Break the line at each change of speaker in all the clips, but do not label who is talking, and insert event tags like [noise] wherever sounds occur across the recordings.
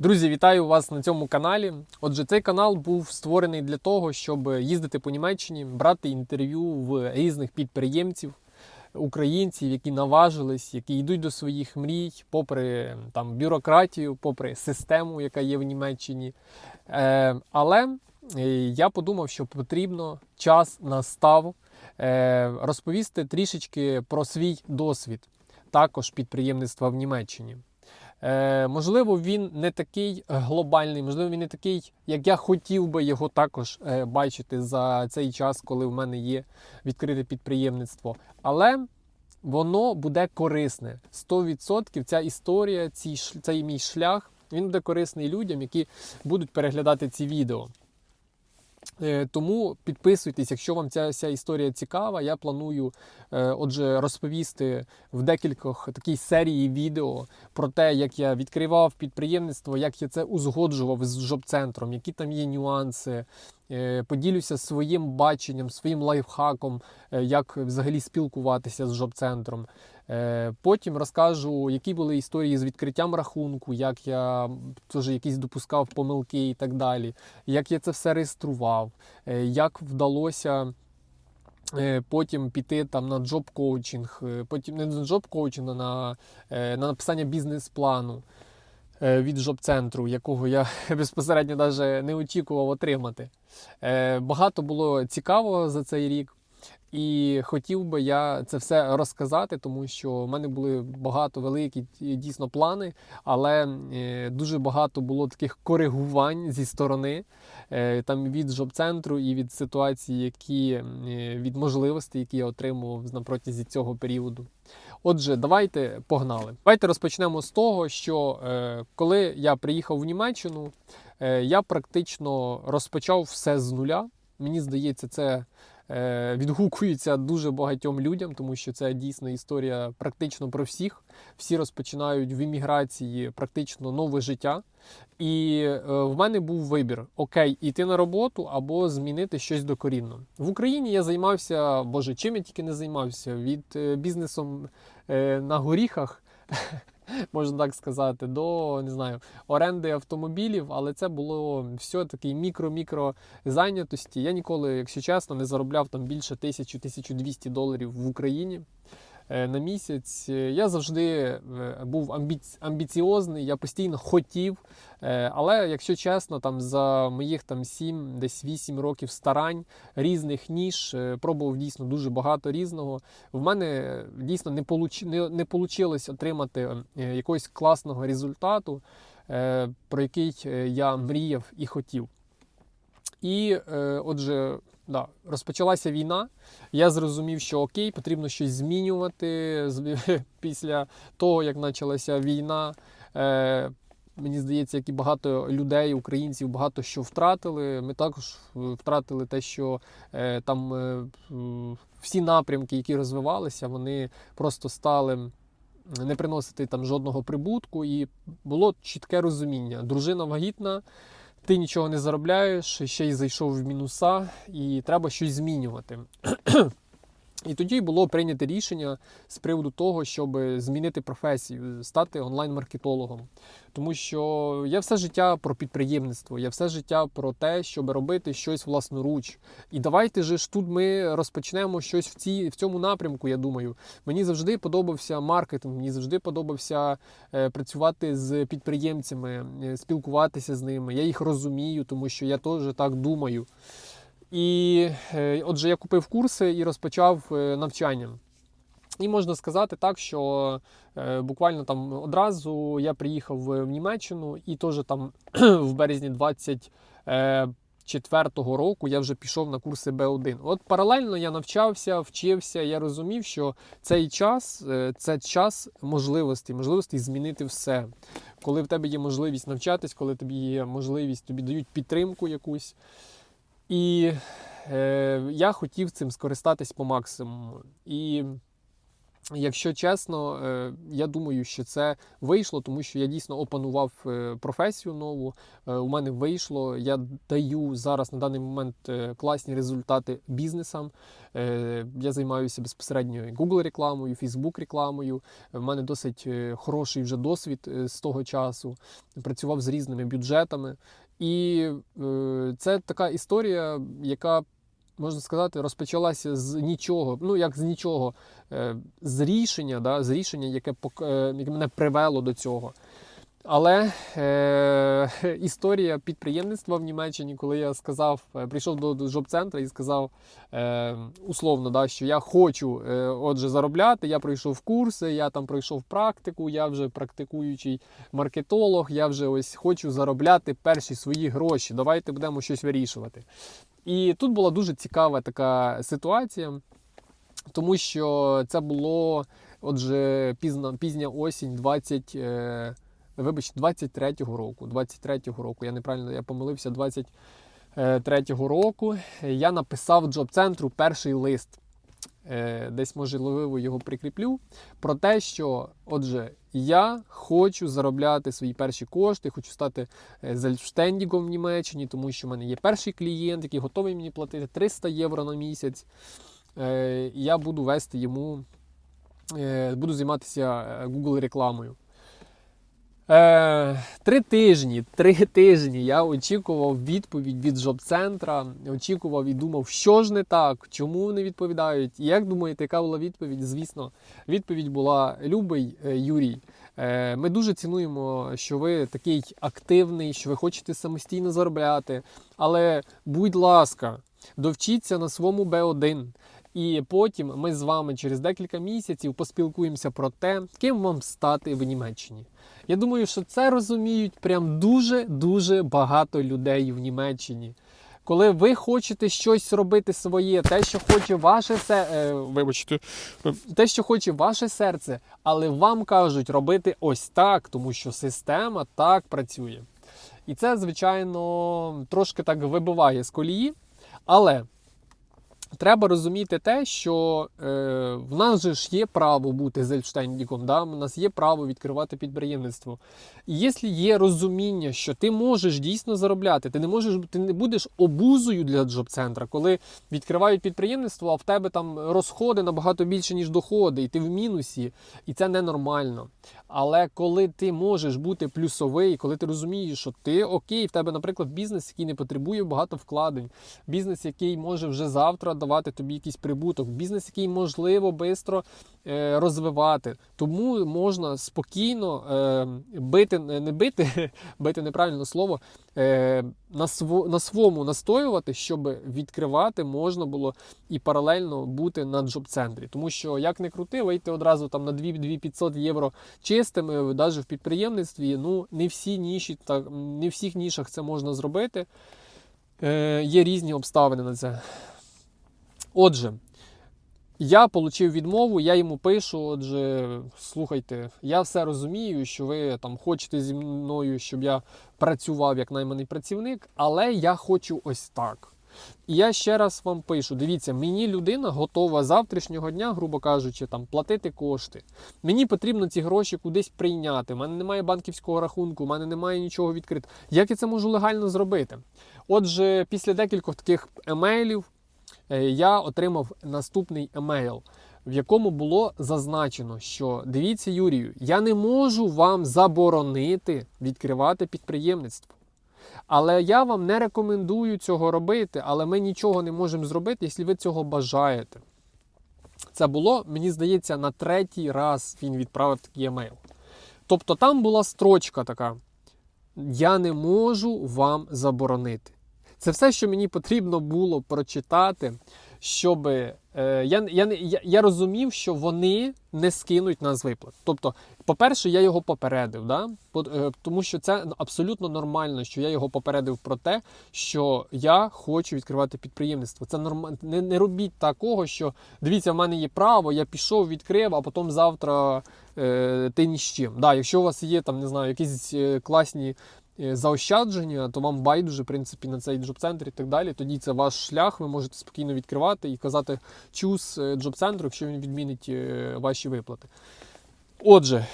Друзі, вітаю вас на цьому каналі. Отже, цей канал був створений для того, щоб їздити по Німеччині, брати інтерв'ю в різних підприємців, українців, які наважились, які йдуть до своїх мрій, попри там бюрократію, попри систему, яка є в Німеччині. Е, але е, я подумав, що потрібно час настав е, розповісти трішечки про свій досвід, також підприємництва в Німеччині. Е, можливо, він не такий глобальний, можливо, він не такий, як я хотів би його також е, бачити за цей час, коли в мене є відкрите підприємництво. Але воно буде корисне. 100% ця історія, цей, цей мій шлях, він буде корисний людям, які будуть переглядати ці відео. Е, Тому підписуйтесь, якщо вам ця вся історія цікава. Я планую е, отже розповісти в декількох такій серії відео про те, як я відкривав підприємництво, як я це узгоджував з жоб-центром, які там є нюанси. Е, Поділюся своїм баченням, своїм лайфхаком, е, як взагалі спілкуватися з жоb-центром. Е, Потім розкажу, які були історії з відкриттям рахунку, як я теж якісь допускав помилки і так далі, як я це все реєстрував, як вдалося. Потім піти там на джоб-коучинг, е, потім не на джоб-коучинг, а на, на написання бізнес-плану від жоb-центру, якого я [laughs] безпосередньо навіть не очікував отримати. Е, Багато було цікавого за цей рік. І хотів би я це все розказати, тому що в мене були багато великі дійсно плани, але е, дуже багато було таких коригувань зі сторони е, там від жоb-центру і від ситуації, які е, від можливостей, які я отримував на протязі цього періоду. Отже, давайте погнали. Давайте розпочнемо з того, що е, коли я приїхав в Німеччину, е, я практично розпочав все з нуля. Мені здається, це відгукується дуже багатьом людям, тому що це дійсно історія практично про всіх. Всі розпочинають в імміграції практично нове життя. І е, в мене був вибір: окей, іти на роботу або змінити щось докорінно. В Україні я займався, боже, чим я тільки не займався від е, бізнесом е, на горіхах. [laughs] Можна так сказати, до не знаю оренди автомобілів, але це було все таки мікро-мікро зайнятості. Я ніколи, якщо чесно, не заробляв там більше 1000-1200 доларів в Україні на місяць. Е, Я завжди е, був амбіц... амбіціозний, я постійно хотів. Е, Але якщо чесно, там за моїх там 7, десь 8 років старань різних ніж, е, пробував дійсно дуже багато різного. В мене е, дійсно не получ... не, не получилось отримати е, якогось класного результату, е, про який е, я мріяв і хотів. І е, отже, да, розпочалася війна. Я зрозумів, що окей, потрібно щось змінювати [laughs] після того, як почалася війна. Е, Мені здається, як і багато людей, українців, багато що втратили. Ми також е, втратили те, що е, там е, всі напрямки, які розвивалися, вони просто стали не приносити там жодного прибутку, і було чітке розуміння. Дружина вагітна, ти нічого не заробляєш, ще й зайшов в мінуса, і треба щось змінювати. І тоді було прийнято рішення з приводу того, щоб змінити професію, стати онлайн-маркетологом. Тому що я все життя про підприємництво, я все життя про те, щоб робити щось власноруч. І давайте ж тут ми розпочнемо щось в, цій, в цьому напрямку. Я думаю, мені завжди подобався маркетинг, мені завжди подобався е, працювати з підприємцями, е, спілкуватися з ними. Я їх розумію, тому що я теж так думаю. І е, отже, я купив курси і розпочав е, навчання. І можна сказати так, що е, буквально там одразу я приїхав в Німеччину, і теж там [clears throat] в березні 24-го року я вже пішов на курси Б1. От паралельно я навчався, вчився. Я розумів, що цей час це час можливостей, можливостей змінити все. Коли в тебе є можливість навчатись, коли тобі є можливість, тобі дають підтримку якусь. І е, я хотів цим скористатись по максимуму. І Якщо чесно, е, я думаю, що це вийшло, тому що я дійсно опанував е, професію нову. Е, У мене вийшло. Я даю зараз на даний момент е, класні результати бізнесам. Е, Я займаюся безпосередньо Google рекламою, Facebook рекламою. У мене досить е, хороший вже досвід е, з того часу. Працював з різними бюджетами. І е, це така історія, яка можна сказати, розпочалася з нічого. Ну як з нічого, е, з рішення, да, з рішення, яке е, яке мене привело до цього. Але е, [laughs] історія підприємництва в Німеччині, коли я сказав, е, прийшов до, до жоп-центру і сказав е, условно, да, що я хочу е, отже заробляти. Я пройшов курси, я там пройшов практику, я вже практикуючий маркетолог, я вже ось хочу заробляти перші свої гроші. Давайте будемо щось вирішувати. І тут була дуже цікава така ситуація, тому що це було, отже, пізна, пізня осінь 20, е, вибачте, 23-го року. 23-го року, я неправильно я помилився, 23-го року я написав джоб-центру перший лист. Е, Десь, можливо, його прикріплю. Про те, що, отже, я хочу заробляти свої перші кошти, хочу стати е, зельштендігом в Німеччині, тому що в мене є перший клієнт, який готовий мені платити 300 євро на місяць. Е, Я буду вести йому, е, буду займатися е, Google рекламою. Е, три тижні, три тижні я очікував відповідь від жоп-центра, очікував і думав, що ж не так, чому не відповідають. І як думаєте, яка була відповідь? Звісно, відповідь була Любий е, Юрій. е, Ми дуже цінуємо, що ви такий активний, що ви хочете самостійно заробляти. Але, будь ласка, довчіться на своєму Б1. І потім ми з вами через декілька місяців поспілкуємося про те, ким вам стати в Німеччині. Я думаю, що це розуміють прям дуже-дуже багато людей в Німеччині. Коли ви хочете щось робити своє, те, що хоче ваше серце, вибачте, те, що хоче ваше серце, але вам кажуть робити ось так, тому що система так працює. І це, звичайно, трошки так вибиває з колії. Але треба розуміти те, що е, в нас же ж є право бути зельштендіком, да? у нас є право відкривати підприємництво. І якщо є розуміння, що ти можеш дійсно заробляти, ти не можеш, ти не будеш обузою для джоб-центра, коли відкривають підприємництво, а в тебе там розходи набагато більше, ніж доходи, і ти в мінусі, і це ненормально. Але коли ти можеш бути плюсовий, коли ти розумієш, що ти окей, в тебе, наприклад, бізнес, який не потребує багато вкладень, бізнес, який може вже завтра давати тобі якийсь прибуток, бізнес, який можливо швидко е, розвивати. Тому можна спокійно е, бити, не бити, [laughs] бити неправильне слово, е, на, на своєму настоювати, щоб відкривати можна було і паралельно бути на джоб-центрі. Тому що, як не крути, вийти одразу там на 2-500 євро чистими, навіть в підприємництві, ну не всі ніші, так, не всіх нішах це можна зробити. Е, є різні обставини на це. Отже, я отримав відмову, я йому пишу. Отже, слухайте, я все розумію, що ви там хочете зі мною, щоб я працював як найманий працівник, але я хочу ось так. І я ще раз вам пишу: дивіться, мені людина готова завтрашнього дня, грубо кажучи, там платити кошти. Мені потрібно ці гроші кудись прийняти. У мене немає банківського рахунку, у мене немає нічого відкрито. Як я це можу легально зробити? Отже, після декількох таких емейлів я отримав наступний емейл, в якому було зазначено, що дивіться, Юрію, я не можу вам заборонити відкривати підприємництво. Але я вам не рекомендую цього робити, але ми нічого не можемо зробити, якщо ви цього бажаєте. Це було, мені здається, на третій раз він відправив такий емейл. Тобто там була строчка така: Я не можу вам заборонити. Це все, що мені потрібно було прочитати, щоб е, я, я, я, розумів, що вони не скинуть нас виплат. Тобто, по-перше, я його попередив, да? Е, тому що це абсолютно нормально, що я його попередив про те, що я хочу відкривати підприємництво. Це нормально. Не, не робіть такого, що дивіться, в мене є право, я пішов, відкрив, а потім завтра е, ти ні з чим. Да, якщо у вас є там, не знаю, якісь е, класні заощадження, то вам байдуже, в принципі, на цей джоб-центр і так далі. Тоді це ваш шлях, ви можете спокійно відкривати і казати чуз е, джоб-центру, якщо він відмінить е, ваші виплати. Отже,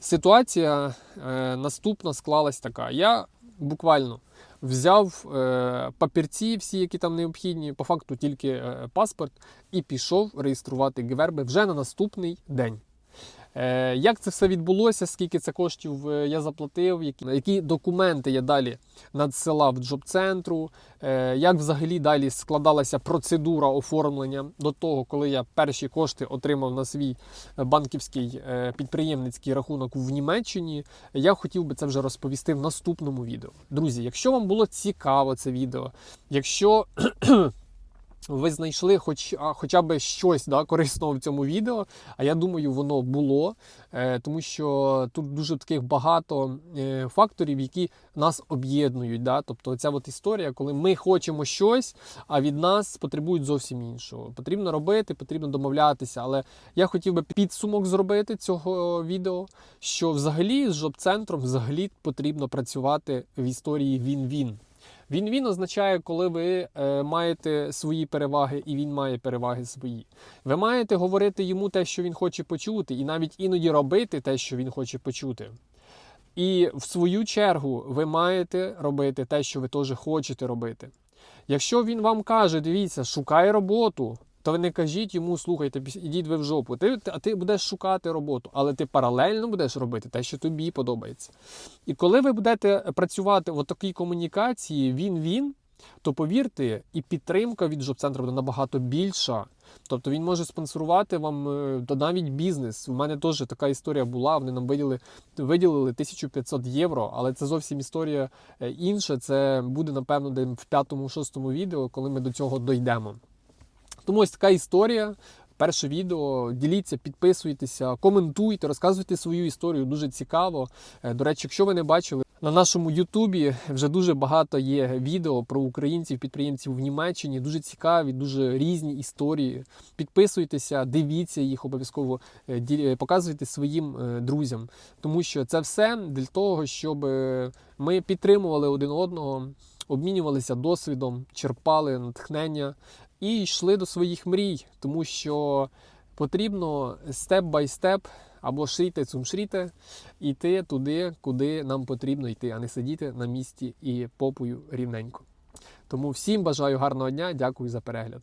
ситуація е, наступна склалась така. Я буквально взяв е, папірці, всі, які там необхідні, по факту тільки е, паспорт, і пішов реєструвати ГВРБ вже на наступний день. Е, як це все відбулося, скільки це коштів е, я заплатив, які, які документи я далі надсилав джоб-центру, е, як взагалі далі складалася процедура оформлення до того, коли я перші кошти отримав на свій банківський підприємницький рахунок в Німеччині, я хотів би це вже розповісти в наступному відео. Друзі, якщо вам було цікаво це відео, якщо ви знайшли хоч, хоча б щось да, корисного в цьому відео, а я думаю, воно було, е, тому що тут дуже таких багато е, факторів, які нас об'єднують. Да? Тобто ця от історія, коли ми хочемо щось, а від нас потребують зовсім іншого. Потрібно робити, потрібно домовлятися. Але я хотів би підсумок зробити цього відео, що взагалі з жоп-центром взагалі потрібно працювати в історії він-він. Він-він означає, коли ви е, маєте свої переваги, і він має переваги свої. Ви маєте говорити йому те, що він хоче почути, і навіть іноді робити те, що він хоче почути. І в свою чергу ви маєте робити те, що ви теж хочете робити. Якщо він вам каже, дивіться, шукай роботу, то ви не кажіть йому, слухайте, ідіть ви в жопу. Ти, а ти будеш шукати роботу, але ти паралельно будеш робити те, що тобі подобається. І коли ви будете працювати в такій комунікації він-він, то повірте, і підтримка від жоп-центру буде набагато більша. Тобто він може спонсорувати вам е, та навіть бізнес. У мене теж така історія була. Вони нам виділили, виділили 1500 євро, але це зовсім історія е, інша. Це буде, напевно, де в п'ятому-шостому відео, коли ми до цього дійдемо. Тому ось така історія. Перше відео. Діліться, підписуйтеся, коментуйте, розказуйте свою історію. Дуже цікаво. Е, До речі, якщо ви не бачили, на нашому Ютубі вже дуже багато є відео про українців, підприємців в Німеччині. Дуже цікаві, дуже різні історії. Підписуйтеся, дивіться їх обов'язково, е, е, показуйте своїм друзям, тому що це все для того, щоб ми підтримували один одного, обмінювалися досвідом, черпали натхнення і йшли до своїх мрій, тому що потрібно степ бай степ або шріте цум шріте йти туди, куди нам потрібно йти, а не сидіти на місці і попою рівненько. Тому всім бажаю гарного дня, дякую за перегляд.